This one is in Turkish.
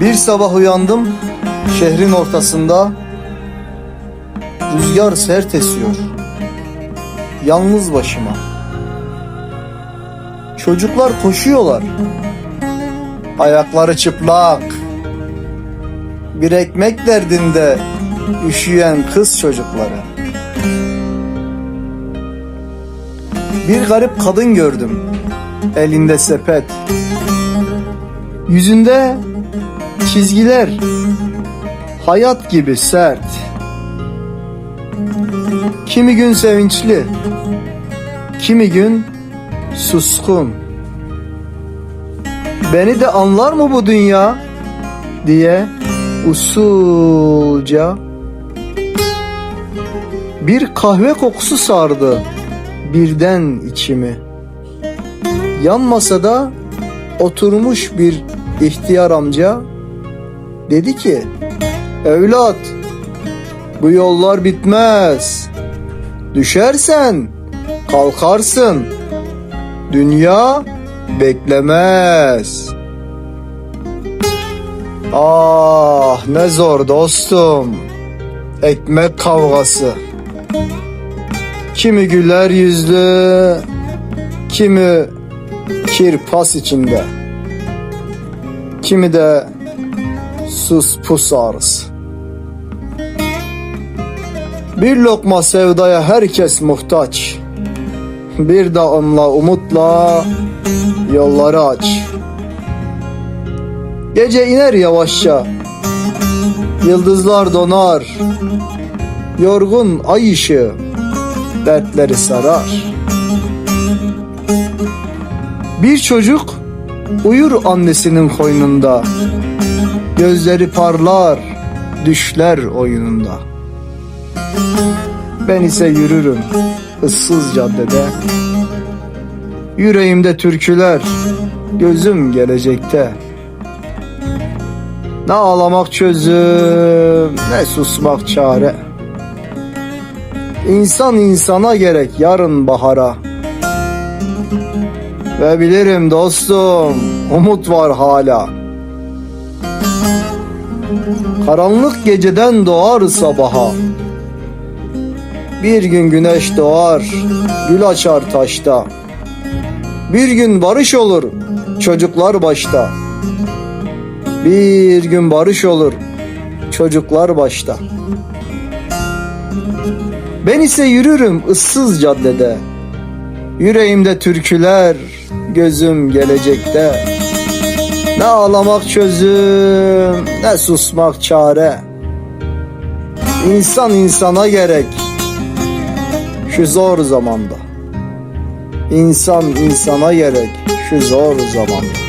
Bir sabah uyandım şehrin ortasında Rüzgar sert esiyor. Yalnız başıma. Çocuklar koşuyorlar. Ayakları çıplak. Bir ekmek derdinde Üşüyen kız çocukları Bir garip kadın gördüm. Elinde sepet Yüzünde çizgiler hayat gibi sert. Kimi gün sevinçli, kimi gün suskun. Beni de anlar mı bu dünya diye usulca bir kahve kokusu sardı birden içimi. Yan masada oturmuş bir ihtiyar amca dedi ki evlat bu yollar bitmez. Düşersen kalkarsın. Dünya beklemez. Ah ne zor dostum. Ekmek kavgası. Kimi güler yüzlü kimi kirpas içinde kimi de sus pus ağrısı. Bir lokma sevdaya herkes muhtaç. Bir damla umutla yolları aç. Gece iner yavaşça. Yıldızlar donar. Yorgun ay ışığı dertleri sarar. Bir çocuk uyur annesinin koynunda. Gözleri parlar düşler oyununda. Ben ise yürürüm ıssız caddede. Yüreğimde türküler, gözüm gelecekte. Ne ağlamak çözüm, ne susmak çare. İnsan insana gerek yarın bahara. Ve bilirim dostum, umut var hala. Karanlık geceden doğar sabaha. Bir gün güneş doğar, gül açar taşta. Bir gün barış olur, çocuklar başta. Bir gün barış olur, çocuklar başta. Ben ise yürürüm ıssız caddede. Yüreğimde türküler, gözüm gelecekte. Ne ağlamak çözüm, ne susmak çare. İnsan insana gerek şu zor zamanda. İnsan insana gerek şu zor zamanda.